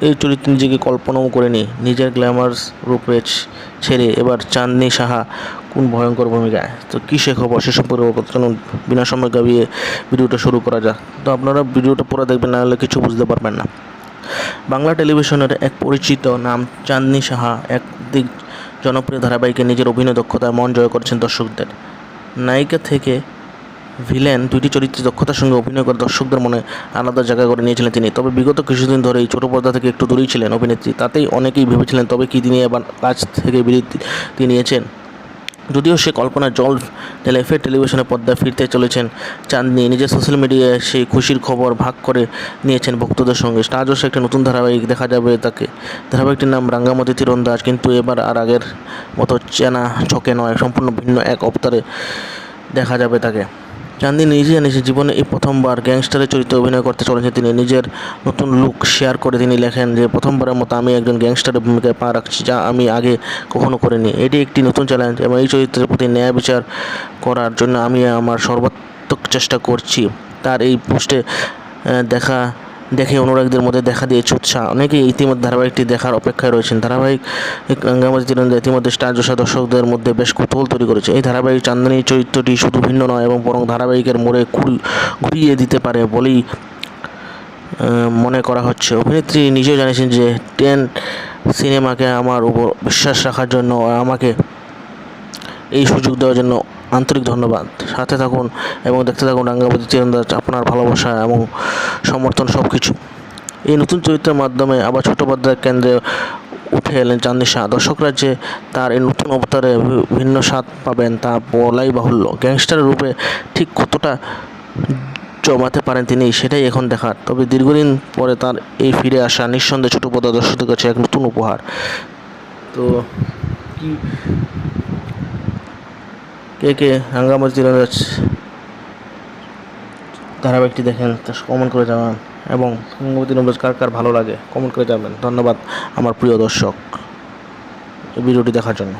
এই চরিত্রে নিজেকে কল্পনাও করেনি নিজের গ্ল্যামার্স রূপে ছ- ছেড়ে এবার চাঁদনি সাহা কোন ভয়ঙ্কর ভূমিকায় তো কী সে খবর? সে সম্পর্কে চলুন বিনা সময় গাবিয়ে ভিডিওটা শুরু করা যাক। তো আপনারা ভিডিওটা পুরো দেখবেন, না হলে কিছু বুঝতে পারবেন না। বাংলা টেলিভিশনের এক পরিচিত নাম চাঁদনি সাহা এক দিক জনপ্রিয় ধারাবাহিকে নিজের অভিনয় দক্ষতায় মন জয় করছেন দর্শকদের। নায়িকা থেকে ভিলেন দুইটি চরিত্রে দক্ষতার সঙ্গে অভিনয় করে দর্শকদের মনে আলাদা জায়গা করে নিয়েছিলেন তিনি। তবে বিগত কিছুদিন ধরে এই ছোটো পর্দা থেকে একটু দূরেই ছিলেন অভিনেত্রী। তাতেই অনেকেই ভেবেছিলেন, তবে কি তিনি এবার কাজ থেকে বিরতি নিয়েছেন? যদিও সে কল্পনা জল ঢেলে ফের টেলিভিশনের পর্দায় ফিরতে চলেছেন চাঁদনি। নিজের সোশ্যাল মিডিয়ায় সেই খুশির খবর ভাগ করে নিয়েছেন ভক্তদের সঙ্গে। আজও সে একটি নতুন ধারাবাহিক দেখা যাবে তাকে। ধারাবাহিকটির নাম রাঙ্গামতি তীরন্দাজ, কিন্তু এবার আর আগের মতো চেনা ছকে নয়, সম্পূর্ণ ভিন্ন এক অবতারে দেখা যাবে তাকে। চাঁদনি নিজে জানিয়েছে জীবনে এই প্রথমবার গ্যাংস্টারের চরিত্রে অভিনয় করতে চলেছেন তিনি। নিজের নতুন লুক শেয়ার করে তিনি লেখেন যে, প্রথমবারের মতো আমি একজন গ্যাংস্টারের ভূমিকায় পা রাখছি যা আমি আগে কখনো করিনি। এটি একটি নতুন চ্যালেঞ্জ এবং এই চরিত্রের প্রতি ন্যায় বিচার করার জন্য আমি আমার সর্বাত্মক চেষ্টা করছি। তার এই পোস্টে দেখা দেখে অনুরাগীদের মধ্যে দেখা দিয়েছে উৎসাহ। অনেকেই ইতিমধ্যে ধারাবাহিকটি দেখার অপেক্ষায় রয়েছেন। ধারাবাহিক রাঙ্গামাটি তীরন্দাজ ইতিমধ্যে স্টার দর্শকদের মধ্যে বেশ কৌতূহল তৈরি করেছে। এই ধারাবাহিক চান্দনী চরিত্রটি শুধু ভিন্ন নয় এবং বরং ধারাবাহিকের মোড়ে ঘুরি- ঘুরিয়ে দিতে পারে বলেই মনে করা হচ্ছে। অভিনেত্রী নিজেও জানিয়েছেন যে, টেন সিনেমাকে আমার উপর বিশ্বাস রাখার জন্য আমাকে এই সুযোগ দেওয়ার জন্য আন্তরিক ধন্যবাদ। সাথে থাকুন এবং দেখতে থাকুন রাঙ্গাবতী তীরন্দাজ আপনার ভালোবাসা এবং সমর্থন সব কিছু এই নতুন চরিত্রের মাধ্যমে আবার ছোট পর্দার কেন্দ্রে উঠে এলেন চাঁদনি শাহ। দর্শকরা যে তার এই নতুন অবতারে ভিন্ন স্বাদ পাবেন তা বলাই বাহুল্য। গ্যাংস্টারের রূপে ঠিক কতটা জমাতে পারেন তিনি সেটাই এখন দেখার। তবে দীর্ঘদিন পরে তার এই ফিরে আসা নিঃসন্দেহে ছোট পর্দা দর্শকদের কাছে এক নতুন উপহার। তো কি কে কে হাঙ্গামা চিরাজ ধারাবাহিকটি দেখেন কমেন্ট করে জানান। এবং হাঙ্গামা চিরাজ কার কার ভালো লাগে কমেন্ট করে যাবেন ধন্যবাদ, আমার প্রিয় দর্শক ভিডিওটি দেখার জন্য।